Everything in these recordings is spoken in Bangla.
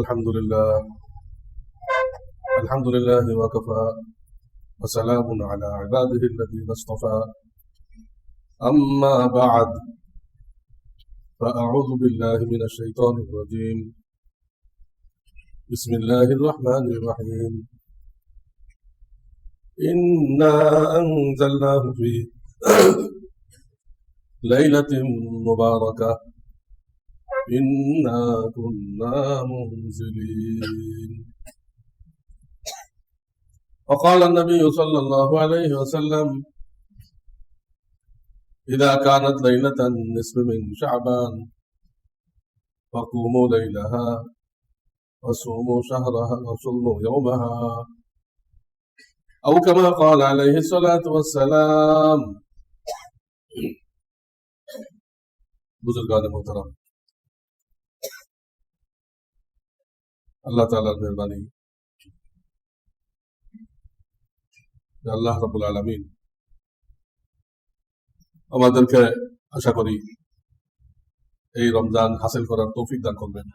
الحمد لله. الحمد لله وكفى. وسلام على عباده الذين اصطفى. أما بعد فأعوذ بالله من الشيطان الرجيم. بسم الله الرحمن الرحيم. إنا أنزلناه في ليلة مباركة. إنا كنا منزلين. وقال النبي صلى الله عليه وسلم إذا كانت ليلة النصف من شعبان فقوموا ليلها وصوموا شهرها وصوموا يومها. أو كما قال عليه الصلاة والسلام بزرگان محترم আল্লাহ তালার মেহরবানি। আল্লাহ রবুল আলমিন। আমাদেরকে আশা করি এই রমজান হাসিল করার তৌফিক দান করবেন।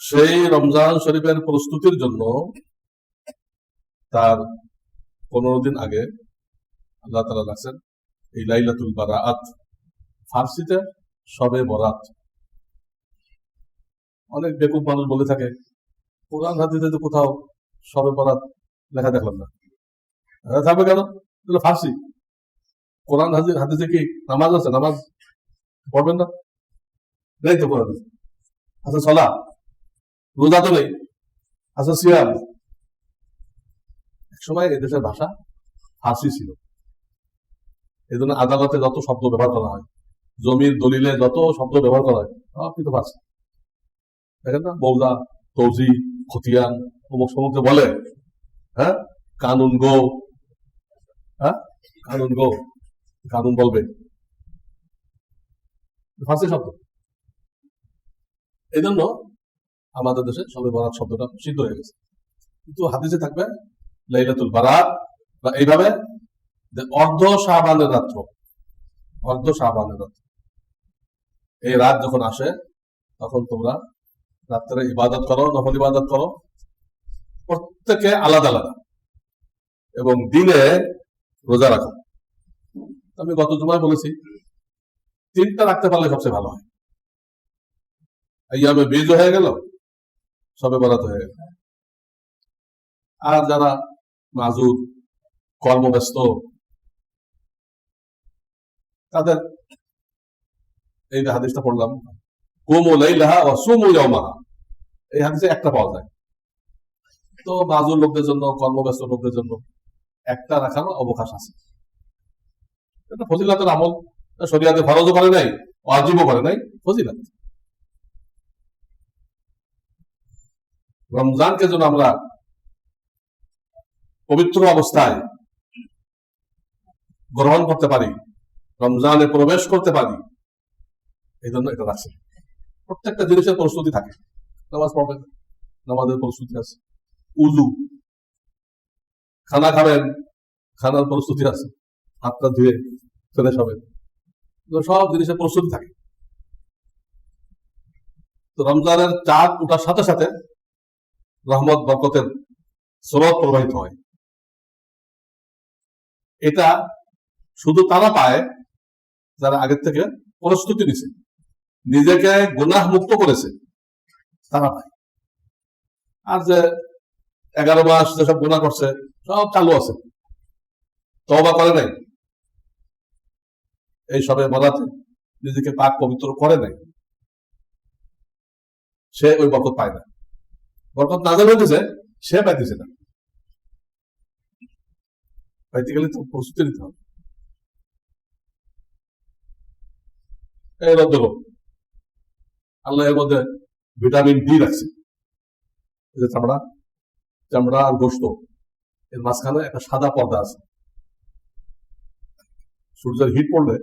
সেই রমজান শরীফের প্রস্তুতির জন্য তার পনেরো দিন আগে আল্লাহ তালা রাখছেন এই লাইলাতুল বারাআত ফার্সিতে সবে বরাত। অনেক বেকুব মানুষ বলে থাকে, কোরআন হাদিতে তো কোথাও সবে বরাত লেখা দেখলাম না। থাকবে কেন? এগুলো ফার্সি। কোরআন হাদিস হাদিসে কি নামাজ আছে? নামাজ পড়বেন না? নেই তো কোরআন আচ্ছা সলা। রোজা তো নেই। আচ্ছা সিয়াম। এক সময় এদেশের ভাষা ফার্সি ছিল। এই জন্য আদালতে যত শব্দ ব্যবহার করা হয়, জমির দলিলে যত শব্দ ব্যবহার করা হয়, সব কিন্তু ফার্সি দেখেন না বৌদা তৌজি, খতিয়ান অমুক সমুখে বলে হ্যাঁ? কানুন গো হ্যাঁ? কানুন গো, কানুন বলবে। ফার্সি শব্দ। এই জন্য আমাদের দেশে সবে বরাত শব্দটা সিদ্ধ হয়ে গেছে। কিন্তু হাদিসে থাকবে লাইলাতুল বারাত, বা এইভাবে অর্ধ শাহবানের রাত্র। অর্ধ শাহবানের রাত্র। এই রাত যখন আসে, তখন তোমরা রাত্রে ইবাদত করো, নফল ইবাদত করো। প্রত্যেকে আলাদা আলাদা। এবং দিনে রোজা রাখো। আমি গত জুমায় বলেছি, তিনটা রাখতে পারলে সবচেয়ে ভালো হয়। ইয়ামে বীজ হয়ে গেল, সবে বরাত হয়ে গেল। আর যারা মাজুর কর্মব্যস্ত তাদের এই হাদিসটা পড়লাম, কুমু লাইলাহা ওয়া সুমু ইয়াওমাহা এই হাদিসে একটা পাওয়া যায়। তো মাজুর লোকদের জন্য, কর্মব্যস্ত লোকদের জন্য একটা রাখার অবকাশ আছে। এটা ফজিলাতের আমল। শরিয়াতে ফরজও করে নাই, ওয়াজিবও করে নাই, ফজিলাত। রমজানকে যেন আমরা পবিত্র অবস্থায় গ্রহণ করতে পারি রমজানে প্রবেশ করতে পারি। এই জন্য এটা রাখছে। প্রত্যেকটা জিনিসের প্রস্তুতি থাকে। নামাজ পড়বেন, নামাজের প্রস্তুতি আছে। উজু খানা খাবেন, খানার প্রস্তুতি আছে। হাতটা ধুয়ে হবেন এগুলো সব জিনিসের প্রস্তুতি থাকে। তো রমজানের চাঁদ ওঠার সাথে সাথে রহমত, বরকতের স্রোত প্রবাহিত হয়। এটা শুধু তারা পায় যারা আগের থেকে প্রস্তুতি নিছে, নিজেকে গুনাহ মুক্ত করেছে, তারা পায় আর যে এগারো মাস যেসব গুণা করছে, সব চালু আছে। তবা করে নাই। এই সবে বলাতে নিজেকে পাক পবিত্র করে নাই। সে ওই বরকত পায় না। বরকত নাজেল হইতেছে সে পাইতেছে না। পাইতে গেলে তো প্রস্তুতি নিতে হবে। রদ্দ আল্লাহ এর মধ্যে ভিটামিন ডি রাখছে। চামড়া চামড়া আর গোস্ত, এর মাঝখানে একটা সাদা পর্দা আছে। সূর্যের হিট পড়লে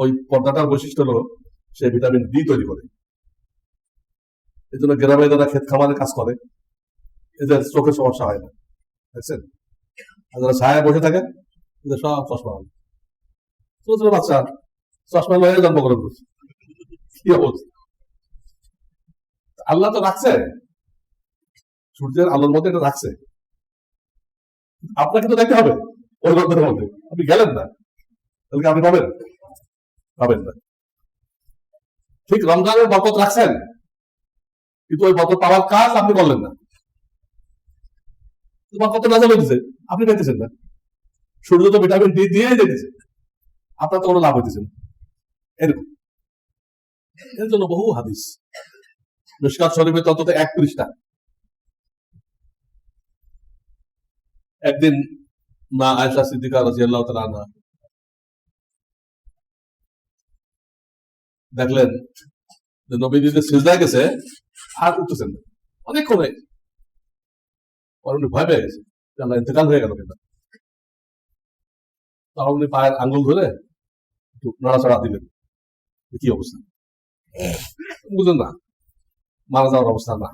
ওই পর্দাটার বৈশিষ্ট্য হলো সে ভিটামিন ডি তৈরি করে। এই জন্য গ্রামে যারা ক্ষেত খামারে কাজ করে, এদের চোখের সমস্যা হয় না। দেখছেন? আর যারা ছায়া বসে থাকে, এদের সব চশমা হল ছোট ছোট বাচ্চা চশমা লয়ে জন্মগ্রহণ করছে কি অবস্থা? আল্লাহ তো রাখছে। সূর্যের আলোর মধ্যে এটা রাখছে। আপনাকে তো দেখতে হবে ওই রোদের মধ্যে। আপনি গেলেন না। তাহলে আপনি পাবেন? পাবেন না। ঠিক রমজানের বরকত রাখছেন। কিন্তু ওই বরকত পাওয়ার কাজ আপনি করলেন না। বরকত না যাবে দিছে আপনি পেতেছেন না। সূর্য তো ভিটামিন ডি দিয়ে যেতেছে আপনার তো কোনো লাভ হইতেছে না। এরকম। এর জন্য বহু হাদিস। এক পৃষ্ঠা। একদিন মা আয়সা সিদ্দিকা রাজি আল্লাহ আনহা দেখলেন যে নবীজি যে সিজদায় গেছে, আর উঠতেছেন না। গেছে। পরে উনি ভয় পেয়ে গেছে আল্লাহ ইন্তেকাল হয়ে গেল কেন। তখন উনি পায়ের আঙ্গুল ধরে একটু নড়াচড়া দিলেন। কি অবস্থা? বুঝলেন না। মারা যাওয়ার অবস্থা না।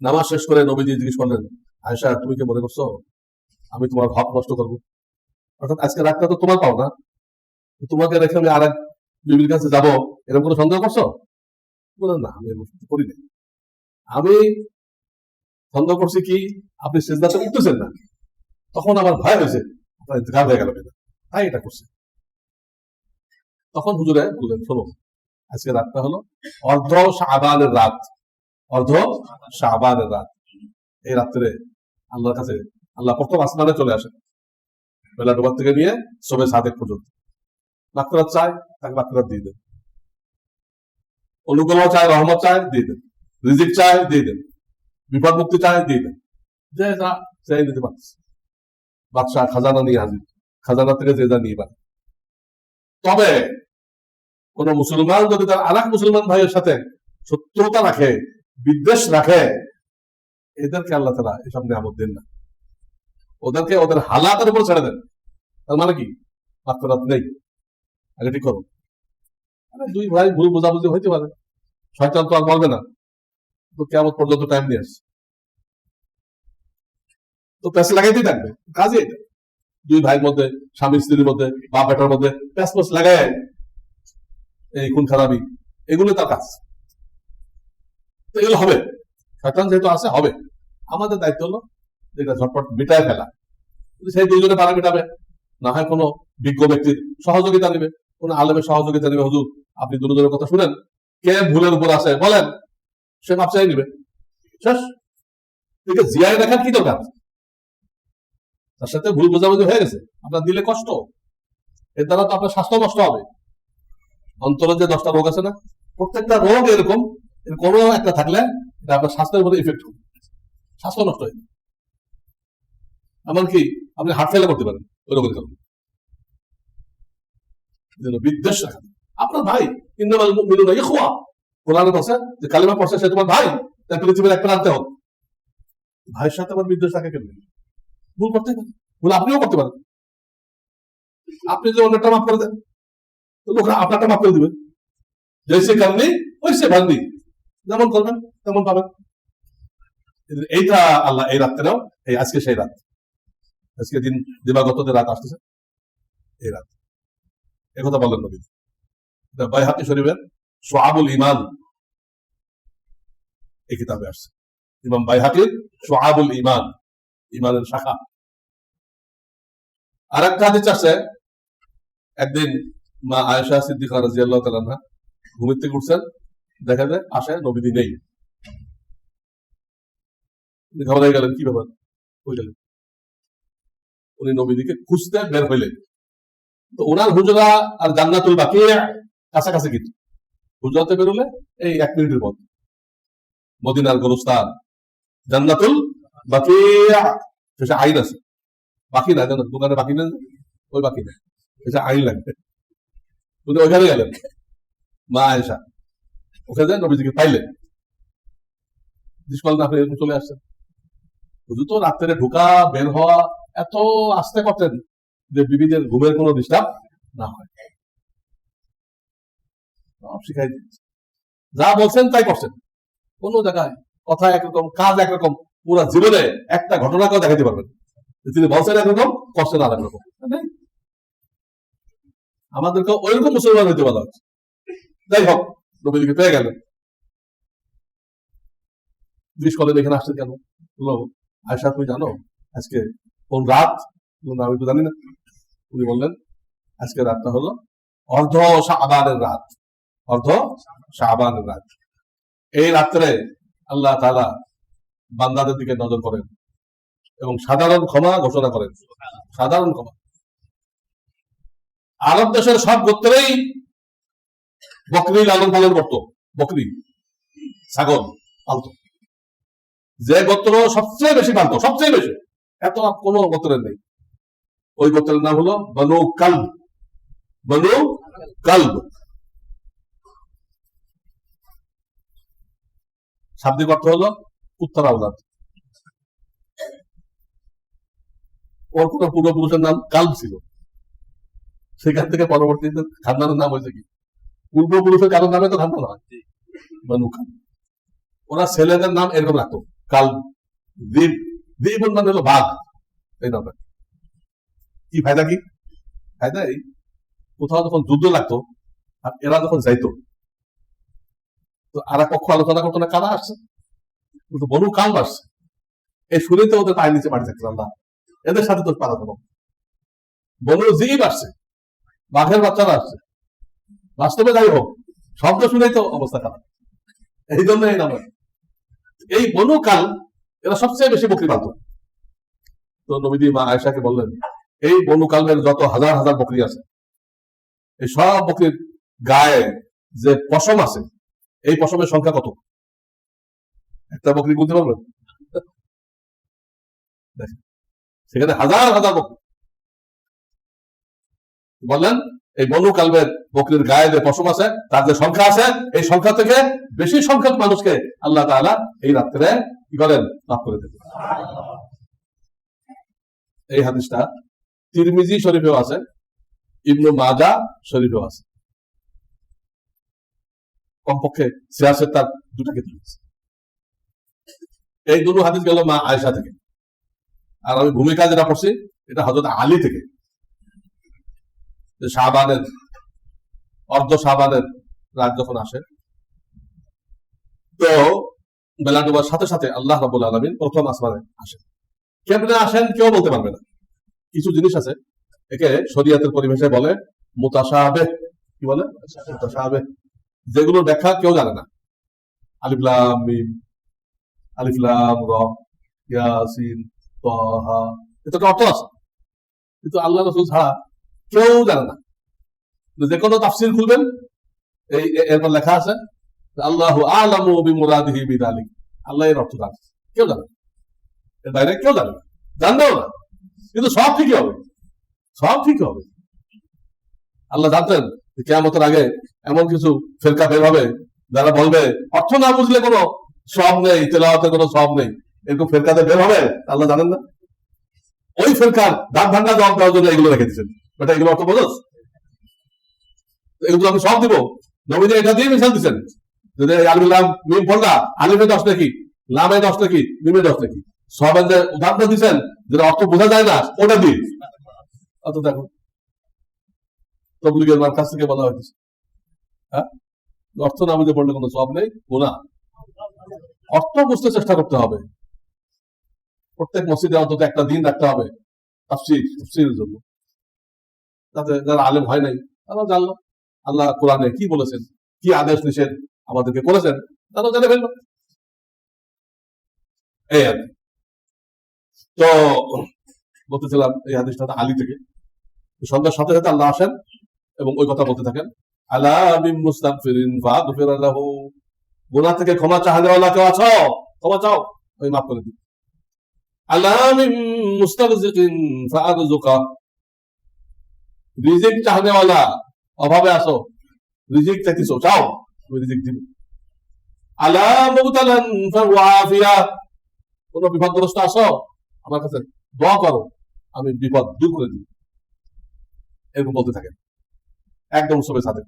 নামাজ শেষ করে নবীজি জিজ্ঞেস করলেন আয়সা তুমি কি মনে করছ? আমি তোমার হক নষ্ট করব? অর্থাৎ আজকে রাতটা তো তোমার পাও না তোমাকে রেখে আমি আর এক বিবির কাছে যাব, এরকম কোনো সন্দেহ করছ? বলেন না, আমি এরকম করি না আমি সন্দেহ করছি কি, আপনি সেজদাতে উঠতেছেন না। তখন আমার ভয় হয়েছে। আপনার ইন্তকাল হয়ে গেল তাই এটা করছে। তখন হুজুরে বললেন, শোনো, আজকে রাতটা হলো অর্ধ শাহবানের রাত, অর্ধ শাহবানের রাত। এই রাত্রে আল্লাহর কাছে, আল্লাহ প্রথম আসমানে চলে আসেন। বেলা ডোবার থেকে নিয়ে সবে সাদেক পর্যন্ত। মাত্রাত চায়, তাকে মাত্রাত দিয়ে দেন। অনুগ্রহ চায়, রহমত চায়, দিয়ে দেন। রিজিক চায়, দিয়ে দেন। বিপদ মুক্তি চায়, দিয়ে দেন। যে যা চাই নিতে পারছে বাদশাহ খাজানা নিয়ে হাজির। খাজানা থেকে যে যা নিয়ে পারে তবে কোন মুসলমান যদি তার আর মুসলমান ভাইয়ের সাথে শত্রুতা রাখে, বিদ্বেষ রাখে, এদেরকে আল্লাহ তারা এসব নিয়ামত দেন না। ওদেরকে ওদের হালাতের উপর ছেড়ে দেন। তার মানে কি? মাত্রাত নেই। আগে ঠিক করো। দুই ভাই ভুল বোঝাবুঝি হইতে পারে। শয়তান তো আর বলবে না। তো কেমন পর্যন্ত টাইম নিয়ে আসছে। তো প্যাস লাগাইতেই থাকবে। কাজে দুই ভাইয়ের মধ্যে স্বামী স্ত্রীর মধ্যে বাপ বেটার মধ্যে প্যাস প্যাস লাগায়। এই খুন খারাপি এগুলো তার কাজ। তো এগুলো হবে। শয়তান যেহেতু আছে, হবে। আমাদের দায়িত্ব হলো যে এটা ঝটপট ফেলা। সেই দুইজনে পারা মেটাবে। না হয় কোনো বিজ্ঞ ব্যক্তির সহযোগিতা নেবে। কোন সহযোগিতা নেবে। হুজুর, আপনি কথা শুনেন? কে ভুলের উপর আছে? বলেন। সে মাপ চাই নিবে। শেষ। একে জিয়ায় দেখার কি দরকার? তার সাথে ভুল বোঝাবুঝি হয়ে গেছে। আপনার দিলে কষ্ট। এর দ্বারা তো আপনার স্বাস্থ্য নষ্ট হবে। অন্তরে যে দশটা রোগ আছে না, প্রত্যেকটা রোগ এরকম, কোনো একটা থাকলে আপনার স্বাস্থ্যের উপরে ইফেক্ট করবে স্বাস্থ্য নষ্ট হয়ে এমনকি আপনি হার্ট ফেলে করতে পারেন ওই রোগের কারণে। বিদ্বেষ আপনার ভাই ইন্দামাল মিলুন ইখওয়া। কোরআনে আছে যে কালিমা পড়ছে, সে তোমার ভাই, তাই পৃথিবীর এক প্রান্তে হোক। ভাইয়ের সাথে আবার বিদ্বেষ রাখা কেন ভুল করতে পারে। ভুল আপনিও করতে পারেন। আপনি যদি অন্যটা মাফ করে দেন। তো লোকরা আপনারটা মাফ দিবে। জৈসে কারণে ওইসে ভান্দি যেমন করবেন, তেমন পাবেন। এইটা আল্লাহ এই রাত্রেও এই আজকে সেই রাত। আজকে দিন দিবাগত রাত আসতেছে। এই রাত। একথা বলেন নবী। বাইহাতি শরীফের সোয়াবুল ইমান এই কিতাবে আসছে। ইমাম বাইহাতির সোয়াবুল ইমান ইমানের শাখা। আর একটা হাদিস আসছে। একদিন মা আয়েশা সিদ্দিকা রাজিয়াল্লাহ তালান্না ঘুমের থেকে দেখা যায় আসে নবীদি নেই। উনি ঘবরাই গেলেন, কি ব্যাপার? হয়ে গেলেন? উনি নবীদিকে খুঁজতে বের হইলেন। তো ওনার হুজরা আর জান্নাতুল বাকি কাছাকাছি কিন্তু। হুজরাতে বেরোলে এই এক মিনিটের পথ। মদিনার গোরস্থান। জান্নাতুল বাকি আইন আছে। বাকি না জানো দোকানে বাকি না ওই বাকি না এটা আইন লাগবে। উনি ওইখানে গেলেন। মা আয়েশা। ওখানে যান, নবীজিকে পাইলেন। জিজ্ঞেস আপনি এরকম চলে আসছেন? হুজুর তো রাত্রে ঢোকা, বের হওয়া, এত আস্তে করতেন যে বিবিদের ঘুমের কোনো ডিস্টার্ব না হয়। শিখাই যা বলছেন তাই করছেন। কোন জায়গায় কথা একরকম, কাজ একরকম, পুরো জীবনে একটা ঘটনা ঘটনাকেও দেখাতে পারবেন তিনি বলছেন একরকম, করছেন আর একরকম আমাদেরকে ওইরকম মুসলমান হইতে বলা হচ্ছে যাই হোক নবীদিকে পেয়ে গেলেন। জিজ্ঞেস করলেন, এখানে আসছেন কেন? বলল আয়সা তুমি জানো, আজকে কোন রাত? আমি তো জানি না। উনি বললেন, আজকে রাতটা হলো অর্ধ শাবানের রাত। অর্ধ শাবানের রাত। এই রাত্রে আল্লাহ তাআলা বান্দাদের দিকে নজর করেন এবং সাধারণ ক্ষমা ঘোষণা করেন। সাধারণ ক্ষমা। আরব দেশের সব গোত্রেই বকরি লালন পালন করতো। বকরি ছাগল পালতো। যে গোত্র সবচেয়ে বেশি পালতো, সবচেয়ে বেশি। এত কোনো গোত্রের নেই। ওই গোত্রের নাম হলো বনু কালব। বনু কালব। শাব্দিক অর্থ হলো উত্তর আওলাদ ওর পূর্বপুরুষের নাম কাল ছিল। সেখান থেকে পরবর্তীতে খানদানের নাম হয়েছে কি? পূর্বপুরুষের কারোর নামে তো খানদান হয়। বানু খান। ওরা ছেলেদের নাম এরকম রাখতো কাল দ্বীপ দ্বীপ মানে হলো বাঘ, এই নামটা। কি ফায়দা কি? ফায়দা এই, কোথাও যখন যুদ্ধ লাগতো, আর এরা যখন যাইতো, তো আর পক্ষ আলোচনা করতো না কারা আসছে? কিন্তু বনু কাল আসছে। এই শুনেই তো ওদের পায়ের নিচে মাটি থাকছে আল্লাহ। এদের সাথে তো পারা বনু জীব আসছে। বাঘের বাচ্চারা আসছে। বাস্তবে যাই হোক, শব্দ শুনেই তো অবস্থা খারাপ। এই জন্য এই নামে। এই বনু কাল, এরা সবচেয়ে বেশি বকরি পালত তো নবীদি মা আয়সাকে বললেন, এই বনু কালবের যত হাজার হাজার বকরি আছে, এই সব বকরির গায়ে যে পশম আছে, এই পশমের সংখ্যা কত? একটা বকরি গুনতে পারবেন? সেখানে হাজার হাজার বকরি। বললেন, এই বনু কালবের বকরির গায়ে যে পশম আছে, তার যে সংখ্যা আছে, এই সংখ্যা থেকে বেশি সংখ্যক মানুষকে আল্লাহ তাআলা এই রাত্রে কি করেন? লাভ করে দেবেন। এই হাদিসটা তিরমিজি শরীফেও আছে, ইবনু মাজা শরীফেও আছে। কমপক্ষে সিয়াসের তার দুটা আছে। এই দুটো হাদিস গেল মা আয়েশা থেকে। আর আমি ভূমিকা যেটা পড়ছি, এটা হজরত আলী থেকে। শাহবানের অর্ধ শাহবানের রাত যখন আসে, তো বেলা ডোবার সাথে সাথে আল্লাহ রাবুল আলমিন প্রথম আসমানে আসেন। কেমনে আসেন, কেউ বলতে পারবে না। কিছু জিনিস আছে, একে শরিয়াতের পরিবেশে বলে মুতাসাবে কি বলে? মুতাসাবে যেগুলোর ব্যাখ্যা কেউ জানে না। আলিফলাম মিম আলিফলাম র, ইয়াসিন তাহা এটা অর্থ আছে। কিন্তু আল্লাহ রসুল ছাড়া কেউ জানে না যে কোনো তাফসির খুলবেন, এই এরপর লেখা আছে, আল্লাহ আলামু বিদালিক। আল্লাহ এর অর্থ জানে। কেউ জানে এর বাইরে কেউ জানে জানবেও না। কিন্তু সব ঠিকই হবে। সব ঠিক হবে। আল্লাহ জানতেন যে কেয়ামতের আগে এমন কিছু ফেরকা বের হবে যারা বলবে, অর্থ না বুঝলে কোনো সব নেই তেলাওয়াতে কোনো সব নেই। এরকম ফেরকাতে বের হবে? আল্লাহ জানেন না। ওই ফেরকার দাঁত ভান্ডা জবাব দেওয়ার জন্য এগুলো রেখে দিচ্ছেন বেটা এগুলো অর্থ বোঝস এগুলো আমি সব দিব। এটা দিয়ে মিশাল দিচ্ছেন যদি আলিফলাম মিম পড়লা আলিফে দশ নাকি? লামে দশ নাকি? মিমে দশ নাকি? সবের যে উদাহরণ দিচ্ছেন যেটা অর্থ বোঝা যায় না, ওটা দিই অত দেখো, তবলিগের মার কাছ থেকে বলা হয়েছে। হ্যাঁ? অর্থ না বুঝে পড়লে কোনো সব নেই গুণা অর্থ বুঝতে চেষ্টা করতে হবে। প্রত্যেক মসজিদে অন্তত একটা দিন রাখতে হবে, তাফসির, তাফসিরের জন্য। তাতে যারা আলেম হয় নাই, তারা জানলো। আল্লাহ কোরআনে কি বলেছেন, কি আদেশ নিষেধ আমাদেরকে করেছেন তারা জেনে ফেলল। এই আর। তো বলতেছিলাম এই হাদিসটা আলী থেকে। সন্ধ্যার সাথে সাথে আল্লাহ আসেন এবং ওই কথা বলতে থাকেন, আলা বিম মুস্তাগফিরিন ফাগফির লাহু। গুনাহ থেকে ক্ষমা চাহনেওয়ালা কেউ আছো, ক্ষমা চাও, আমি মাফ করে দিই। আলা মিন মুস্তাগজিকিন ফাআরযুকা রিজিক চাহনেওয়ালা অভাবে আসো রিজিক চাইতেছো। চাও আমি রিজিক দিব। আলা মুবতালান ফাহুয়া আফিয়া কোন বিপদগ্রস্ত আসো আমার কাছে দোয়া করো, আমি বিপদ দূর করে দিই। এরকম বলতে থাকেন। একদম সবে সাথে।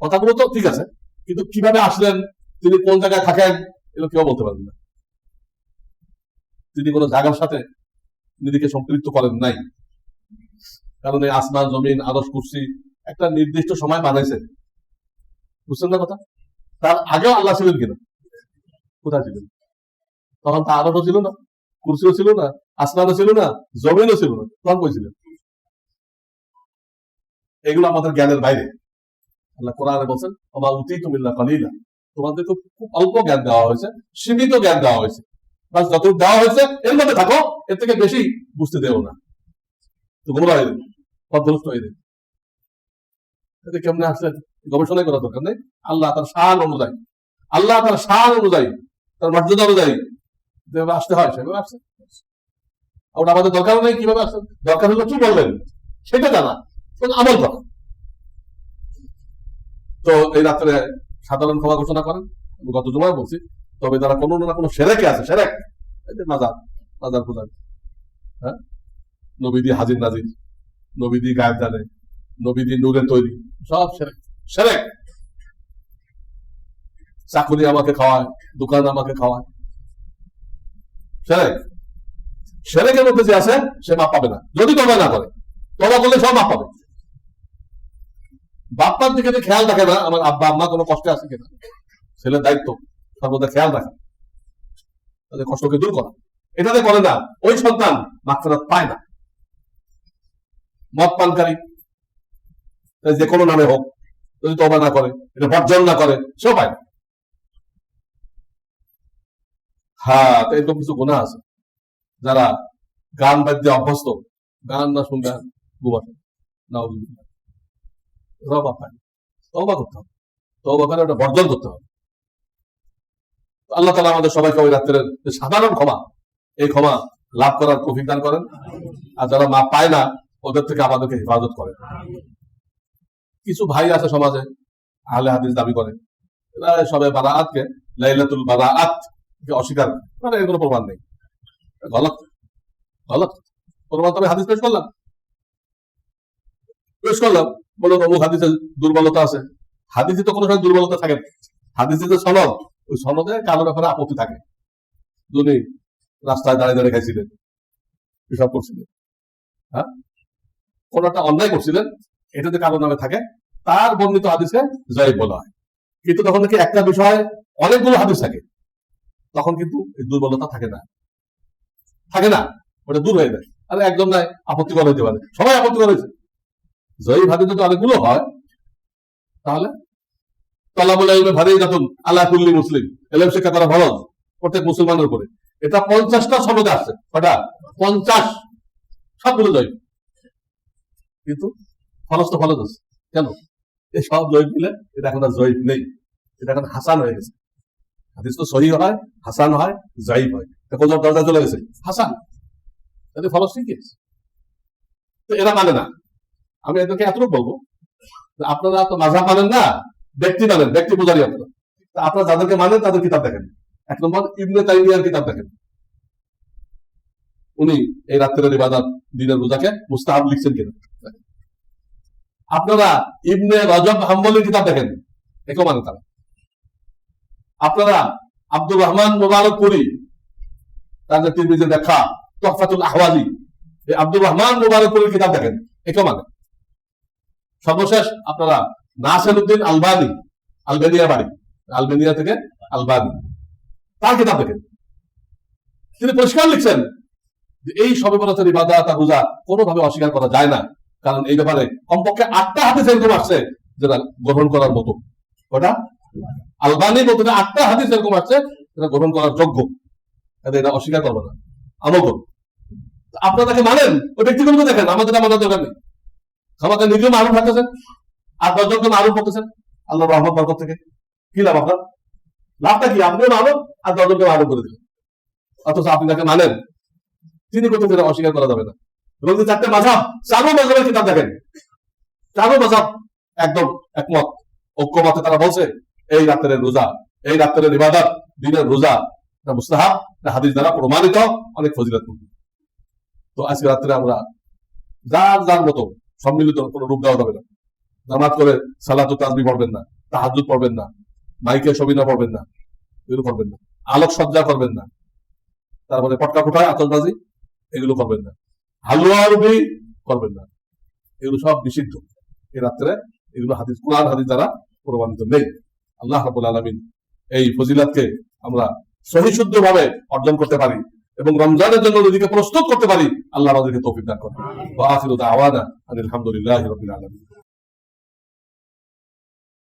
কথাগুলো তো ঠিক আছে, কিন্তু কীভাবে আসলেন? তিনি কোন জায়গায় থাকেন? এগুলো কেউ বলতে পারবেন না। তিনি কোনো জায়গার সাথে নিজেকে সম্পৃক্ত করেন নাই। কারণ এই আসমান, জমিন, আদর্শ, কুর্সি একটা নির্দিষ্ট সময় বানাইছেন বুঝছেন না কথা? তার আগেও আল্লাহ ছিলেন কিনা? কোথায় ছিলেন? তখন তা আদর্শ ছিল না, কুর্সিও ছিল না, আসমানও ছিল না, জমিনও ছিল না। তখন কইছিলেন এগুলো আমাদের জ্ঞানের বাইরে। আল্লাহ কোরআনে বলছেন আমা উতি তুমিল্লা কালিলা। তোমাদেরকে খুব অল্প জ্ঞান দেওয়া হয়েছে, সীমিত জ্ঞান দেওয়া হয়েছে। বাস যতটুকু দেওয়া হয়েছে, এর মধ্যে থাকো, এর থেকে বেশি বুঝতে দেও না। তো গোমরা হয়ে হয়ে এতে কেমনে আসলে করার দরকার নেই। আল্লাহ তার অনুযায়ী, আল্লাহ তার অনুযায়ী, তার মর্যাদা অনুযায়ী যেভাবে আসতে হয়, সেভাবে ওটা আমাদের দরকার নেই, কীভাবে দরকার হলো কি সেটা জানা আমল করা। তো এই রাত্রে সাধারণ ক্ষমা ঘোষণা করেন গত জমায় বলছি, তবে তারা কোনো না কোনো সেরেকে আছে, সেরেক মাজার মাজার পূজা হ্যাঁ? নবীদি হাজির নাজির। নবীদি গায়েব জানে নবীদি নূরে তৈরি। সব সেরেক সেরেক চাকুরি আমাকে খাওয়ায় দোকান আমাকে খাওয়ায়। সেরেক সেরেকের মধ্যে যে আছে? সে মাপ পাবে না। যদি তবা না করে তবা করলে সব মাপ পাবে। বাপ্পার দিকে যে খেয়াল রাখে না আমার আব্বা আম্মা কোনো কষ্টে আছে কিনা? ছেলের দায়িত্ব সর্বদা খেয়াল রাখে। তাদের কষ্টকে দূর করা। এটাতে করে না ওই সন্তান মাত্রা পায় না। মদ পানকারী। যে কোনো নামে হোক, যদি তবা না করে, এটা বর্জন না করে না হ্যাঁ তো এরকম কিছু গুণা আছে। যারা গান বাদ্যে অভ্যস্ত, গান না শুনবে ঘুমাতে না। রবা পায় তবা করতে হবে। তবা করে ওটা বর্জন করতে হবে। আল্লাহ তালা আমাদের সবাইকে ওই রাত্রের সাধারণ ক্ষমা, এই ক্ষমা লাভ করার কফিক দান করেন। আর যারা মা পায় না ওদের থেকে আমাদেরকে হেফাজত করেন কিছু ভাই আছে সমাজে, আহলে হাদিস দাবি করে সবে বারাআতকে, লাইলাতুল বারাআত কে অস্বীকার করে। মানে এর কোনো প্রমাণ নেই। গলত গলত। প্রমাণ তবে হাদিস পেশ করলাম। পেশ করলাম, বলুন অমুক হাদিসে দুর্বলতা আছে। হাদিসে তো কোনো সময় দুর্বলতা থাকে হাদিসে যে সনদ, ওই সনদে কালো ব্যাপারে আপত্তি থাকে। যিনি রাস্তায় দাঁড়িয়ে দাঁড়িয়ে খাইছিলেন। এসব করছিলেন। হ্যাঁ? কোন একটা অন্যায় করছিলেন এটাতে কালো নামে থাকে, তার বর্ণিত হাদিসকে জয়ীব বলা হয় কিন্তু তখন নাকি একটা বিষয়ে অনেকগুলো হাদিস থাকে। তখন কিন্তু এই দুর্বলতা থাকে না। থাকে না, ওটা দূর হয়ে যায়। আরে একজন নাই, আপত্তিকর হইতে পারে। সবাই আপত্তিকর হয়েছে। জয়ীব হাদিস যদি অনেকগুলো হয়, তাহলে তলাবুল ইলমে ভারী যাতুন আল্লাহ কুল্লি মুসলিম। এলম শিক্ষা করা ফরজ প্রত্যেক মুসলমানের উপরে। এটা পঞ্চাশটা সনদে আসছে কটা? পঞ্চাশ। সবগুলো জয়ীব। কিন্তু ফলস তো ফলস আছে কেন? এই সব জয়ীব মিলে এটা এখন আর জয়ীব নেই। এটা এখন হাসান হয়ে গেছে। হাদিস তো সহি হয়, হাসান হয় জয়ীব হয়। কোথাও দরজা চলে গেছে? হাসান। তাহলে ফলস ঠিকই আছে তো এরা মানে না। আমি এদেরকে এতটুকু বলব আপনারা তো মাঝা মানেন না, ব্যক্তি মানেন, ব্যক্তি পূজারি আপনারা। আপনারা যাদেরকে মানেন তাদের কিতাব দেখেন। এক নম্বর, ইবনে তাইমিয়ার কিতাব দেখেন। উনি এই রাত্রের ইবাদত, দিনের রোজাকে মুস্তাহাব লিখছেন কিনা? আপনারা ইবনে রজব হাম্বলের কিতাব দেখেন। একেও মানে তারা। আপনারা আব্দুর রহমান মোবারক পুরি তার যে দেখা তহফাতুল আহওয়াজি এই আব্দুর রহমান মোবারক পুরির কিতাব দেখেন। একেও মানে। সর্বশেষ আপনারা নাসের উদ্দিন আলবানি, আলবেনিয়া বাড়ি, আলবেনিয়া থেকে আলবানি, তার কিতাব দেখেন। তিনি পরিষ্কার লিখছেন এই সবে বরাতের ইবাদত আর রোজা কোনোভাবে অস্বীকার করা যায় না। কারণ এই ব্যাপারে কমপক্ষে আটটা হাদিস এরকম আসছে যেটা গ্রহণ করার মতো। ওটা আলবানি বলতে আটটা হাদিস এরকম আসছে যেটা গ্রহণ করার যোগ্য। এটা অস্বীকার করবে না। আমল করুন। আপনারা তাকে মানেন, ওই ব্যক্তিগুলোকে দেখেন, আমাদের আমাদের দরকার নেই। আমাকে নিজেও মারুফ থাকতেছেন আর দশজনকে মারুফ করতেছেন আল্লাহ রহমত বরকত থেকে। কি লাভ আপনার? লাভটা কি? আপনিও মানব আর দশজনকে মারুফ করে দিলেন। অথচ আপনি তাকে মানেন, তিনি করতে অস্বীকার করা যাবে না। এবং যে চারটে মাঝাব, চারো মাঝাবের কিতাব দেখেন। চারো মাঝাব একদম একমত। ঐক্যমতে তারা বলছে, এই রাত্রের রোজা, এই রাত্রের ইবাদত, দিনের রোজা, এটা মুস্তাহাব, এটা হাদিস দ্বারা প্রমাণিত, অনেক ফজিলত তো আজকে রাত্রে আমরা যার যার মতো সম্মিলিত কোনো রূপ দেওয়া যাবে না। জামাত করে সালাতু তাজবি পড়বেন না তাহাজুদ পড়বেন না, মাইকে সবিনা পড়বেন না, এগুলো করবেন না আলোক সজ্জা করবেন না। তারপরে পটকা ফোটা আতসবাজি এগুলো করবেন না। হালুয়া করবেন না। এগুলো সব নিষিদ্ধ। এ রাত্রে এগুলো হাদিস, কোরআন হাদিস দ্বারা প্রমাণিত নেই। আল্লাহ রাবুল আলমিন এই ফজিলাতকে আমরা সহিশুদ্ধ ভাবে অর্জন করতে পারি এবং রমজানের জন্য নিজেকে প্রস্তুত করতে পারি। আল্লাহ আমাদেরকে তৌফিক দান করেন। বা আখিরু দাওয়ানা আনিল হামদুলিল্লাহি রাব্বিল আলামিন।